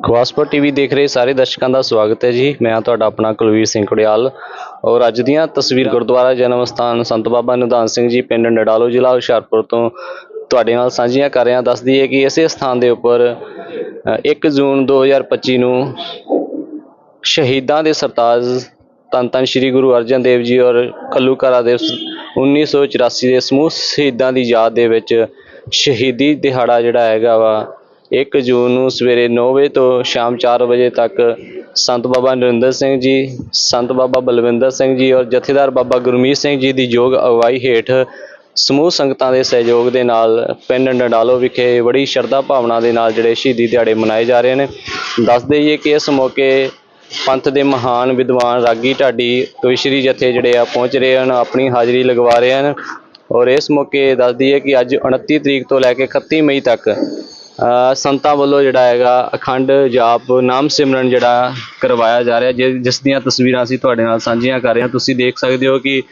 Khawaspur TV ਦੇਖ ਰਹੇ ਸਾਰੇ ਦਰਸ਼ਕਾਂ ਦਾ ਸਵਾਗਤ ਹੈ ਜੀ। ਮੈਂ ਤੁਹਾਡਾ ਆਪਣਾ ਕੁਲਵੀਰ ਸਿੰਘ ਕੁੜਿਆਲ ਔਰ ਅੱਜ ਦੀਆਂ ਤਸਵੀਰ ਗੁਰਦੁਆਰਾ ਜਨਮ ਸਥਾਨ ਸੰਤ ਬਾਬਾ ਨਿਧਾਨ ਸਿੰਘ ਜੀ ਪਿੰਡ ਨਡਾਲੋ ਜ਼ਿਲ੍ਹਾ ਹੁਸ਼ਿਆਰਪੁਰ ਤੋਂ ਤੁਹਾਡੇ ਨਾਲ ਸਾਂਝੀਆਂ ਕਰ ਰਿਹਾ ਦੱਸਦੀ ਹੈ ਕਿ ਇਸੇ ਸਥਾਨ ਦੇ ਉੱਪਰ ਅ, 1 ਜੂਨ 2025 ਨੂੰ ਸ਼ਹੀਦਾਂ ਦੇ ਸਰਤਾਜ ਧੰਨ ਧੰਨ ਸ੍ਰੀ ਗੁਰੂ ਅਰਜਨ ਦੇਵ ਜੀ ਔਰ ਕੱਲੂਕਾਰਾ ਦੇ 1984 ਦੇ ਸਮੂਹ ਸ਼ਹੀਦਾਂ ਦੀ ਯਾਦ ਦੇ ਵਿੱਚ ਸ਼ਹੀਦੀ ਦਿਹਾੜਾ ਜਿਹੜਾ ਹੈਗਾ ਵਾ 1 ਜੂਨ ਨੂੰ ਸਵੇਰੇ 9 ਵਜੇ ਤੋਂ ਸ਼ਾਮ 4 ਵਜੇ ਤੱਕ ਸੰਤ ਬਾਬਾ ਨਰਿੰਦਰ ਸਿੰਘ ਜੀ, ਸੰਤ ਬਾਬਾ ਬਲਵਿੰਦਰ ਸਿੰਘ ਜੀ ਔਰ ਜਥੇਦਾਰ ਬਾਬਾ ਗੁਰਮੀਤ ਸਿੰਘ ਜੀ ਦੀ ਯੋਗ ਅਗਵਾਈ ਹੇਠ ਸਮੂਹ ਸੰਗਤਾਂ ਦੇ ਸਹਿਯੋਗ ਦੇ ਨਾਲ ਪਿੰਡ ਨਡਾਲੋ ਵਿਖੇ ਬੜੀ ਸ਼ਰਧਾ ਭਾਵਨਾ ਦੇ ਨਾਲ ਜਿਹੜੇ ਸ਼ਹੀਦੀ ਦਿਹਾੜੇ ਮਨਾਏ ਜਾ ਰਹੇ ਨੇ। ਦੱਸ ਦੇਈਏ ਕਿ ਇਸ ਮੌਕੇ ਪੰਥ ਦੇ ਮਹਾਨ ਵਿਦਵਾਨ ਰਾਗੀ ਢਾਡੀ ਕਵਿਸ਼ਰੀ ਜਥੇ ਜਿਹੜੇ ਆ ਪਹੁੰਚ ਰਹੇ ਹਨ, ਆਪਣੀ ਹਾਜ਼ਰੀ ਲਗਵਾ ਰਹੇ ਹਨ ਔਰ ਇਸ ਮੌਕੇ ਦੱਸ ਦਈਏ ਕਿ ਅੱਜ 29 ਤਰੀਕ ਤੋਂ ਲੈ ਕੇ 31 ਮਈ ਤੱਕ ਸੰਤਾਂ ਵੱਲੋਂ ਜਿਹੜਾ ਹੈਗਾ ਅਖੰਡ ਜਾਪ, ਨਾਮ ਸਿਮਰਨ ਜਿਹੜਾ ਕਰਵਾਇਆ ਜਾ ਰਿਹਾ, ਜਿ- ਜਿਸ ਦੀਆਂ ਤਸਵੀਰਾਂ ਅਸੀਂ ਤੁਹਾਡੇ ਨਾਲ ਸਾਂਝੀਆਂ ਕਰ ਰਹੇ ਹਾਂ। ਤੁਸੀਂ ਦੇਖ ਸਕਦੇ ਹੋ ਕਿ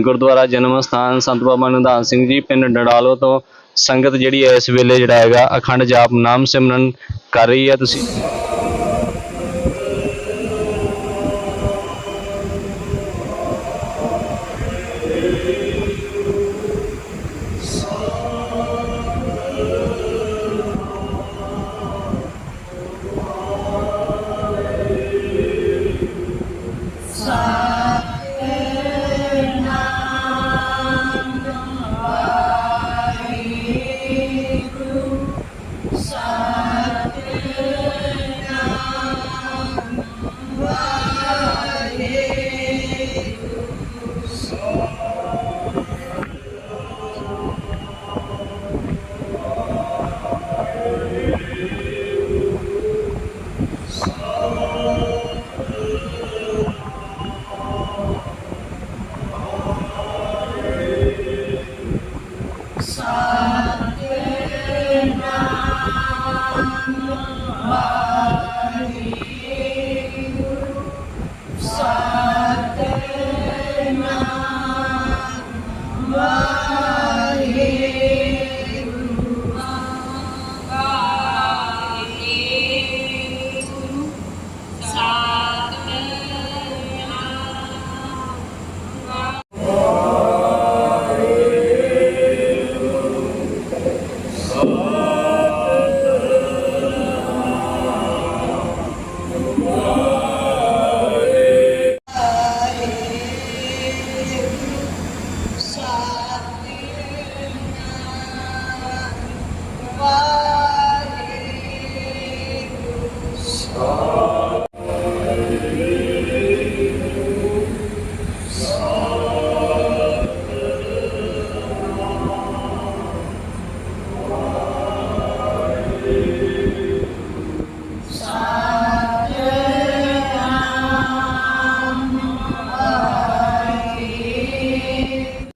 ਗੁਰਦੁਆਰਾ ਜਨਮ ਸਥਾਨ ਸੰਤ ਬਾਬਾ ਨਿਧਾਨ ਸਿੰਘ ਜੀ ਪਿੰਡ ਡੜਾਲੋ ਤੋਂ ਸੰਗਤ ਜਿਹੜੀ ਹੈ ਇਸ ਵੇਲੇ ਜਿਹੜਾ ਹੈਗਾ ਅਖੰਡ ਜਾਪ, ਨਾਮ ਸਿਮਰਨ ਕਰ ਰਹੀ ਹੈ। ਤੁਸੀਂ Bye.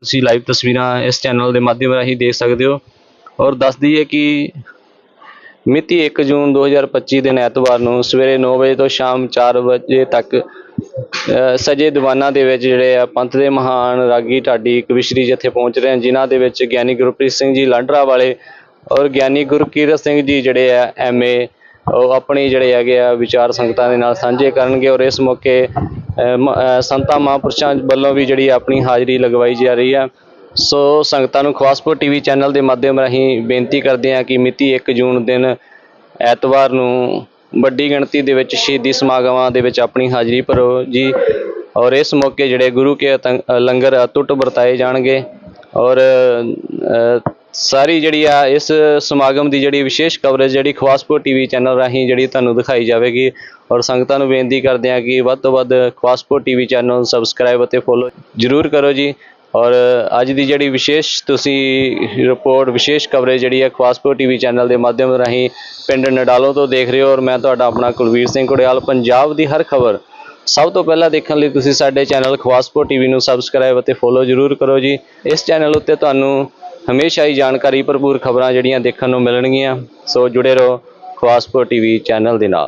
ਤੁਸੀਂ ਲਾਈਵ ਤਸਵੀਰਾਂ ਇਸ ਚੈਨਲ ਦੇ ਮਾਧਿਅਮ ਰਾਹੀਂ ਦੇਖ ਸਕਦੇ ਹੋ। ਔਰ ਦੱਸ ਦਈਏ ਕਿ ਮਿਤੀ 1 ਜੂਨ 2025 ਦਿਨ ਐਤਵਾਰ ਨੂੰ ਸਵੇਰੇ 9 ਵਜੇ ਤੋਂ ਸ਼ਾਮ 4 ਵਜੇ ਤੱਕ ਸਜੇ ਦੀਵਾਨਾਂ ਦੇ ਵਿੱਚ ਜਿਹੜੇ ਆ ਪੰਥ ਦੇ ਮਹਾਨ ਰਾਗੀ ਢਾਡੀ ਕਵਿਸ਼ਰੀ ਜਥੇ ਪਹੁੰਚ ਰਹੇ ਹਨ, ਜਿਨ੍ਹਾਂ ਦੇ ਵਿੱਚ ਗਿਆਨੀ ਗੁਰਪ੍ਰੀਤ ਸਿੰਘ ਜੀ ਲਾਂਡਰਾ ਵਾਲੇ ਔਰ ਗਿਆਨੀ ਗੁਰਕੀਰਤ ਸਿੰਘ ਜੀ ਜਿਹੜੇ ਆ ਐਮਏ ਉਹ ਆਪਣੇ ਜਿਹੜੇ ਹੈਗੇ ਆ ਵਿਚਾਰ ਸੰਗਤਾਂ ਦੇ ਨਾਲ ਸਾਂਝੇ ਕਰਨਗੇ ਔਰ ਇਸ ਮੌਕੇ ਸੰਤਾਂ ਮਹਾਂਪੁਰਸ਼ਾਂ ਵੱਲੋਂ ਵੀ ਜਿਹੜੀ ਆਪਣੀ ਹਾਜ਼ਰੀ ਲਗਵਾਈ ਜਾ ਰਹੀ ਆ। ਸੋ ਸੰਗਤਾਂ ਨੂੰ ਖਵਾਸਪੁਰ ਟੀਵੀ ਚੈਨਲ ਦੇ ਮਾਧਿਅਮ ਰਾਹੀਂ ਬੇਨਤੀ ਕਰਦੇ ਹਾਂ ਕਿ ਮਿਤੀ 1 ਜੂਨ ਦਿਨ ਐਤਵਾਰ ਨੂੰ ਵੱਡੀ ਗਿਣਤੀ ਦੇ ਵਿੱਚ ਸ਼ਹੀਦੀ ਸਮਾਗਮਾਂ ਦੇ ਵਿੱਚ ਆਪਣੀ ਹਾਜ਼ਰੀ ਭਰੋ ਜੀ। ਔਰ ਇਸ ਮੌਕੇ ਜਿਹੜੇ ਗੁਰੂ ਕੇ ਲੰਗਰ ਅਟੁੱਟ ਵਰਤਾਏ ਜਾਣਗੇ। ਔਰ ਸਾਰੀ ਜਿਹੜੀ ਆ ਇਸ ਸਮਾਗਮ ਦੀ ਜਿਹੜੀ ਵਿਸ਼ੇਸ਼ ਕਵਰੇਜ ਜਿਹੜੀ ਖਵਾਸਪੁਰ ਟੀਵੀ ਚੈਨਲ ਰਾਹੀਂ ਜਿਹੜੀ ਤੁਹਾਨੂੰ ਦਿਖਾਈ ਜਾਵੇਗੀ ਔਰ ਸੰਗਤਾਂ ਨੂੰ ਬੇਨਤੀ ਕਰਦੇ ਹਾਂ ਕਿ ਵੱਧ ਤੋਂ ਵੱਧ ਖਵਾਸਪੁਰ ਟੀਵੀ ਚੈਨਲ ਨੂੰ ਸਬਸਕ੍ਰਾਈਬ ਅਤੇ ਫੋਲੋ ਜਰੂਰ ਕਰੋ ਜੀ। ਔਰ ਅੱਜ ਦੀ ਜਿਹੜੀ ਵਿਸ਼ੇਸ਼ ਤੁਸੀਂ ਰਿਪੋਰਟ ਵਿਸ਼ੇਸ਼ ਕਵਰੇਜ ਜਿਹੜੀ ਹੈ ਖਵਾਸਪੁਰ ਟੀਵੀ ਚੈਨਲ ਦੇ ਮਾਧਿਅਮ ਰਾਹੀਂ ਪਿੰਡ ਨਡਾਲੋ ਤੋਂ ਦੇਖ ਰਹੇ ਹੋ ਔਰ ਮੈਂ ਤੁਹਾਡਾ ਆਪਣਾ ਕੁਲਵੀਰ ਸਿੰਘ ਕੁੜਿਆਲ ਪੰਜਾਬ ਦੀ ਹਰ ਖਬਰ ਸਭ ਤੋਂ ਪਹਿਲਾਂ ਦੇਖਣ ਲਈ ਤੁਸੀਂ ਸਾਡੇ ਚੈਨਲ ਖਵਾਸਪੁਰ ਟੀਵੀ ਨੂੰ ਸਬਸਕ੍ਰਾਈਬ ਅਤੇ ਫੋਲੋ ਜਰੂਰ ਕਰੋ ਜੀ। ਇਸ ਚੈਨਲ ਉੱਤੇ ਤੁਹਾਨੂੰ ਹਮੇਸ਼ਾ ਹੀ ਜਾਣਕਾਰੀ ਭਰਪੂਰ ਖਬਰਾਂ ਜਿਹੜੀਆਂ ਦੇਖਣ ਨੂੰ ਮਿਲਣਗੀਆਂ, ਸੋ ਜੁੜੇ ਰਹੋ ਖਵਾਸਪੁਰ ਟੀਵੀ ਚੈਨਲ ਦੇ ਨਾਲ।